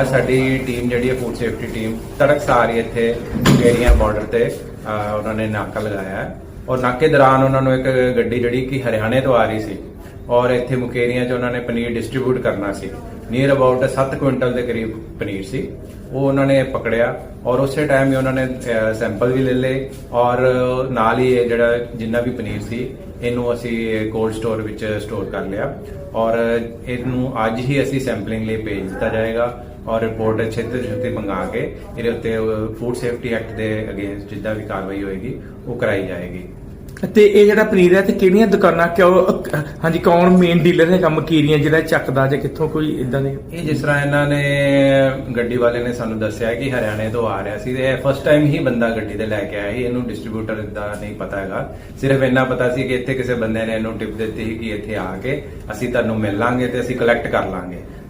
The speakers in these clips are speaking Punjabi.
ਅੱਜ ਸਾਡੀ ਟੀਮ ਜਿਹੜੀ ਹੈ ਫੂਡ ਸੇਫਟੀ ਟੀਮ ਤੜਕਸਾਰ ਹੀ ਇੱਥੇ ਏਰੀਆ ਬਾਰਡਰ ਤੇ ਉਹਨਾਂ ਨੇ ਨਾਕਾ ਲਗਾਇਆ ਹੈ। ਔਰ ਨਾਕੇ ਦੌਰਾਨ ਉਹਨਾਂ ਨੂੰ ਇੱਕ ਗੱਡੀ ਜਿਹੜੀ ਕਿ ਹਰਿਆਣੇ ਤੋਂ ਆ ਰਹੀ ਸੀ ਔਰ ਇੱਥੇ ਮੁਕੇਰੀਆਂ 'ਚ ਉਹਨਾਂ ਨੇ ਪਨੀਰ ਡਿਸਟ੍ਰੀਬਿਊਟ ਕਰਨਾ ਸੀ। ਨੀਅਰ ਅਬਾਊਟ 7 ਕੁਇੰਟਲ ਦੇ ਕਰੀਬ ਪਨੀਰ ਸੀ। ਉਹ ਉਹਨਾਂ ਨੇ ਪਕੜਿਆ ਔਰ ਉਸੇ ਟਾਈਮ ਹੀ ਉਹਨਾਂ ਨੇ ਸੈਂਪਲ ਵੀ ਲੈ ਲਏ ਔਰ ਨਾਲ ਹੀ ਇਹ ਜਿਹੜਾ ਜਿੰਨਾ ਵੀ ਪਨੀਰ ਸੀ, ਇਹਨੂੰ ਅਸੀਂ ਕੋਲਡ ਸਟੋਰ ਵਿੱਚ ਸਟੋਰ ਕਰ ਲਿਆ। ਔਰ ਇਹਨੂੰ ਅੱਜ ਹੀ ਅਸੀਂ ਸੈਂਪਲਿੰਗ ਲਈ ਭੇਜ ਦਿੱਤਾ ਜਾਏਗਾ। ਔਰ ਰਿਪੋਰਟ ਛੇਤੀ ਛੇਤੀ ਮੰਗਾ ਕੇ ਇਹਦੇ ਉੱਤੇ ਫੂਡ ਸੇਫਟੀ ਐਕਟ ਦੇ ਅਗੇਂਸਟ ਜਿੱਦਾਂ ਵੀ ਕਾਰਵਾਈ ਹੋਏਗੀ ਉਹ ਕਰਾਈ ਜਾਏਗੀ। ਤੇ ਇਹ ਜਿਹੜਾ ਪਨੀਰ ਹੈ ਤੇ ਕਿਹੜੀਆਂ ਦੁਕਾਨਾਂ ਕਿਉਂ ਹਾਂਜੀ ਕੌਣ ਮੇਨ ਡੀਲਰ ਹੈਗਾ ਮਕੀਰੀਆਂ ਜਿਹੜਾ ਚੱਕਦਾ ਜਾਂ ਕਿੱਥੋਂ ਕੋਈ ਇਦਾਂ ਦੇ? ਇਹ ਜਿਸ ਤਰ੍ਹਾਂ ਇਹਨਾਂ ਨੇ ਗੱਡੀ ਵਾਲੇ ਨੇ ਸਾਨੂੰ ਦੱਸਿਆ ਕਿ ਹਰਿਆਣੇ ਤੋਂ ਆ ਰਿਹਾ ਸੀ ਤੇ ਇਹ ਫਸਟ ਟਾਈਮ ਹੀ ਬੰਦਾ ਗੱਡੀ ਤੇ ਲੈ ਕੇ ਆਇਆ ਸੀ ਇਹਨੂੰ ਡਿਸਟ੍ਰੀਬਿਊਟਰ ਦਾ ਨਹੀਂ ਪਤਾ ਹੈਗਾ। ਸਿਰਫ ਇੰਨਾ ਪਤਾ ਸੀ ਕਿ ਇੱਥੇ ਕਿਸੇ ਬੰਦੇ ਨੇ ਇਹਨੂੰ ਟਿਪ ਦਿੱਤੀ ਸੀ ਕਿ ਇੱਥੇ ਆ ਕੇ ਅਸੀਂ ਤੁਹਾਨੂੰ ਮਿਲ ਲਾਂਗੇ ਤੇ ਅਸੀਂ ਕਲੈਕਟ ਕਰ ਲਾਂਗੇ।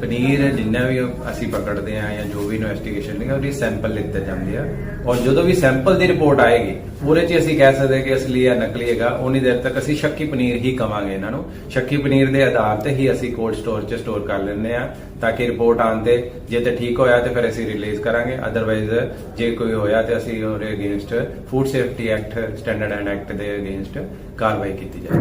ਪਨੀਰ ਜਿੰਨਾ ਵੀ ਅਸੀਂ ਪਕੜਦੇ ਆ ਜਾਂ ਜੋ ਵੀ ਇਨਵੈਸਟੀਗੇਸ਼ਨ ਹੈ ਉਹਦੀ ਸੈਂਪਲ ਲਿੱਤੇ ਜਾਂਦੇ ਆ। ਔਰ ਜਦੋਂ ਵੀ ਸੈਂਪਲ ਦੀ ਰਿਪੋਰਟ ਆਏਗੀ, ਉਹਦੇ 'ਚ ਅਸੀਂ ਕਹਿ ਸਕਦੇ ਕਿ ਅਸਲੀ ਜਾਂ ਨਕਲੀ ਹੈਗਾ ਉਨੀ ਦੇਰ ਤੱਕ ਅਸੀਂ ਸ਼ੱਕੀ ਪਨੀਰ ਹੀ ਕਵਾਂਗੇ ਇਹਨਾਂ ਨੂੰ। ਸ਼ੱਕੀ ਪਨੀਰ ਦੇ ਆਧਾਰ ਤੇ ਹੀ ਅਸੀਂ ਕੋਲਡ ਸਟੋਰ 'ਚ ਸਟੋਰ ਕਰ ਲੈਂਦੇ ਆ ਤਾਂ ਕਿ ਰਿਪੋਰਟ ਆਉਣ ਤੇ ਜੇ ਤੇ ਠੀਕ ਹੋਇਆ ਤੇ ਫਿਰ ਅਸੀਂ ਰਿਲੀਜ਼ ਕਰਾਂਗੇ। ਅਦਰਵਾਈਜ਼ ਜੇ ਕੋਈ ਹੋਇਆ ਤੇ ਅਸੀਂ ਉਹਦੇ against food safety act standard and act ਦੇ ਅਗੇਂਸਟ ਕਾਰਵਾਈ ਕੀਤੀ ਜਾਏਗੀ।